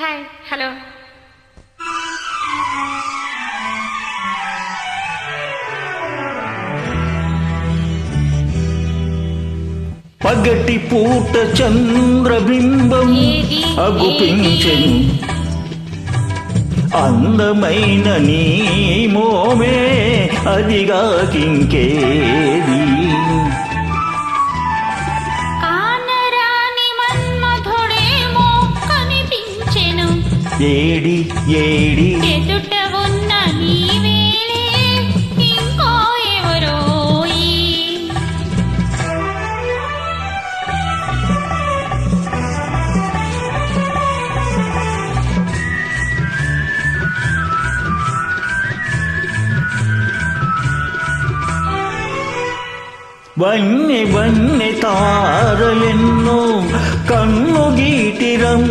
Hi hello. పగటి పూట చంద్రబింబం? అగుపించెను. అందమైన నీ మోమే అదిగా కింకేది. ఏడి ఏడి ఎదుట ఉన్న నీవేలే ఇంకో ఎవరోయి వన్నె వన్నె తారలెన్నో కన్ను గీటిరం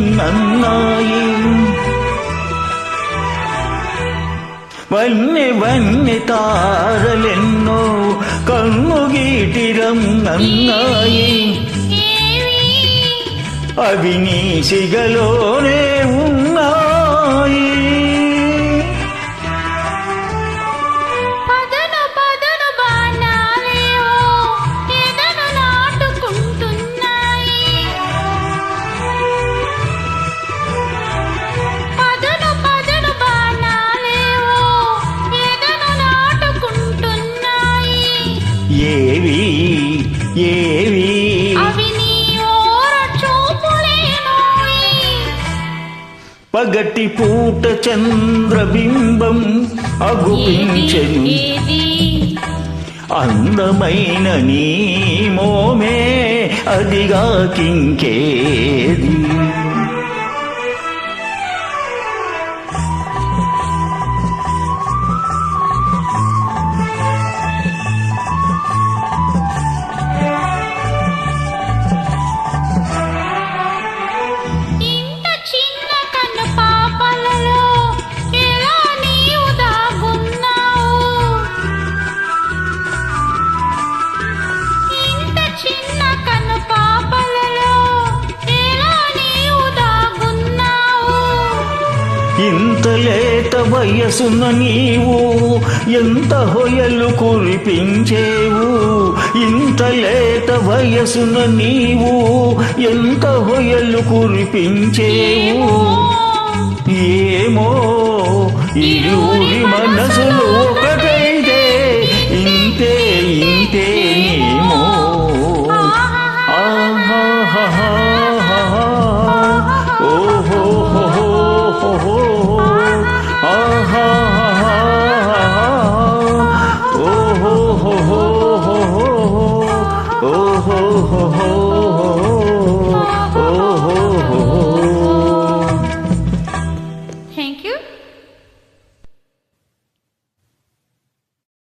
വന്യ വന്യ താരലെന്നോ കണ്ണുകീട്ടിരം നന്നായി. അവിനീശികളോടെ పగటి పూట చంద్రబింబం అగుపించెను. అందమైన నీ మోమే అదిగా కింకేది. ఇంత లేత వయసున్న నీవు ఎంత హొయలు కురిపించేవు? ఇంత లేత వయసున నీవు ఎంత హొయలు కురిపించేవు? ఏమో ఇరువురి మనసులో